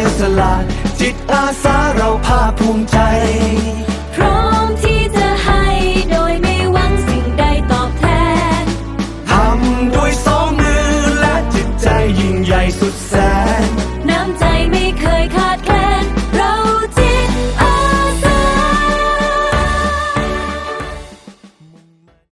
สียสละ จิตอาสาเราภาคภูมิใจ